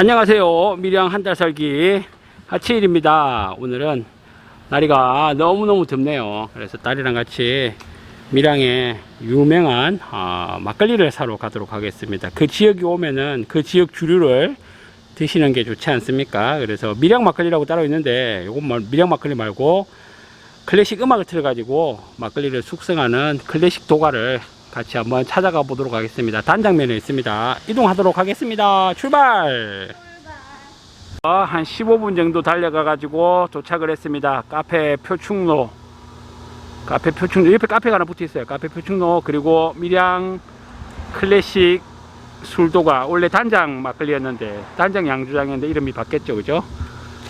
안녕하세요. 밀양 한 달 살기 하치일입니다. 오늘은 날이가 너무너무 덥네요. 그래서 딸이랑 같이 밀양에 유명한 어, 막걸리를 사러 가도록 하겠습니다. 그 지역에 오면은 그 지역 주류를 드시는 게 좋지 않습니까? 그래서 밀양 막걸리라고 따로 있는데 뭐 밀양 막걸리 말고 클래식 음악을 틀어 가지고 막걸리를 숙성하는 클래식 도가를 같이 한번 찾아가 보도록 하겠습니다. 단장면에 있습니다. 이동하도록 하겠습니다. 출발! 어, 한 15분 정도 달려가 가지고 도착을 했습니다. 카페 표충로. 카페 표충로. 옆에 카페가 하나 붙어 있어요. 카페 표충로. 그리고 밀양 클래식 술도가 원래 단장 막걸리였는데 단장 양주장이었는데 이름이 바뀌었죠. 그죠?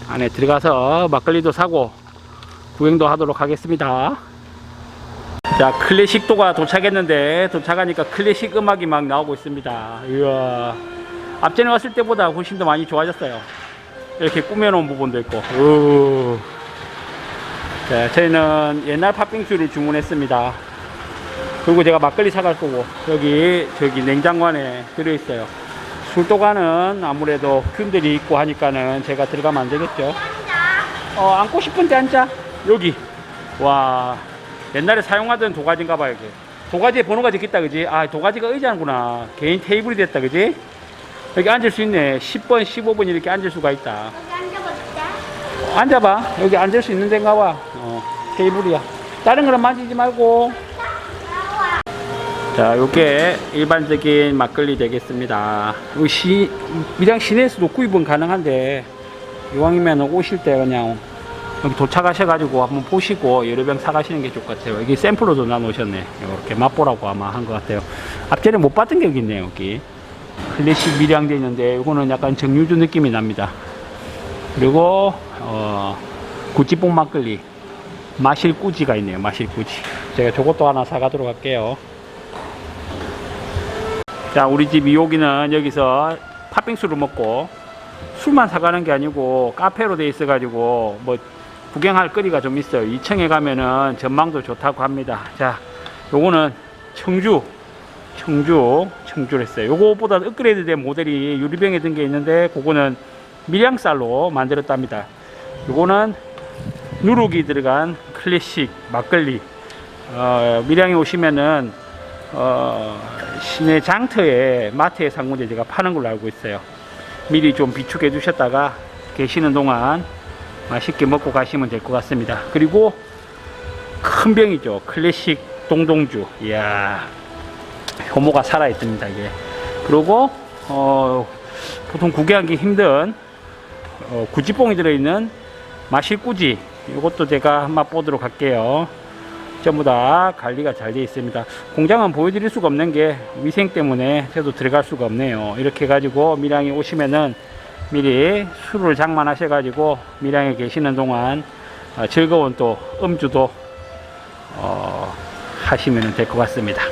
안에 들어가서 막걸리도 사고 구경도 하도록 하겠습니다. 자, 클래식도가 도착했는데 도착하니까 클래식 음악이 막 나오고 있습니다. 이야. 앞전에 왔을 때보다 훨씬 더 많이 좋아졌어요. 이렇게 꾸며놓은 부분도 있고. 우. 자, 저희는 옛날 팥빙수를 주문했습니다. 그리고 제가 막걸리 사갈 거고 여기 저기 냉장고 안에 들어있어요. 술도가는 아무래도 균들이 있고 하니까는 제가 들어가면 안 되겠죠. 어, 앉고 싶은데 앉자. 여기. 와. 옛날에 사용하던 도가지인가 봐요, 이게. 도가지에 번호가 적혀있다, 그지? 아, 도가지가 의자구나. 개인 테이블이 됐다, 그지? 여기 앉을 수 있네. 10번, 15번 이렇게 앉을 수가 있다. 여기 앉아볼까? 어, 앉아봐. 여기 앉을 수 있는 데인가 봐. 어, 테이블이야. 다른 거는 만지지 말고. 자, 요게 일반적인 막걸리 되겠습니다. 요 시, 밀양 시내에서도 구입은 가능한데, 이왕이면 오실 때 그냥 여기 도착하셔가지고 한번 보시고 여러 병 사가시는 게 좋을 것 같아요. 여기 샘플로 도 나 놓으셨네. 이렇게 맛보라고 아마 한 것 같아요. 앞전에 못 봤던 게 여기 있네요. 여기. 클래식 밀양돼 있는데, 이거는 약간 정유주 느낌이 납니다. 그리고 어, 구찌뽕 막걸리 마실 꾸지가 있네요 마실 꾸지 제가 저것도 하나 사가도록 할게요 자 우리 집 이호기는 여기서 팥빙수를 먹고 술만 사가는 게 아니고 카페로 돼 있어 가지고 뭐 구경할 거리가 좀 있어요 2층에 가면은 전망도 좋다고 합니다 자 요거는 청주 청주 청주를 했어요 요거보다 업그레이드 된 모델이 유리병에 든 게 있는데 그거는 밀양쌀로 만들었답니다. 요거는 누룩이 들어간 클래식 막걸리. 어, 밀양에 오시면은 어, 시내 장터에 마트에 상무제 제가 파는 걸로 알고 있어요. 미리 좀 비축해 두셨다가 계시는 동안 맛있게 먹고 가시면 될 것 같습니다. 그리고 큰 병이죠. 클래식 동동주. 이야, 효모가 살아있습니다, 이게. 그리고, 어, 보통 구경하기 힘든 어, 구지뽕이 들어있는 마실 꾸지 이것도 제가 한번 보도록 할게요 전부 다 관리가 잘 되어 있습니다 공장은 보여드릴 수가 없는 게 위생 때문에 저도 들어갈 수가 없네요 이렇게 해가지고 밀양에 오시면은 미리 술을 장만하셔 가지고 밀양에 계시는 동안 어, 즐거운 또 음주도 어, 하시면 될 것 같습니다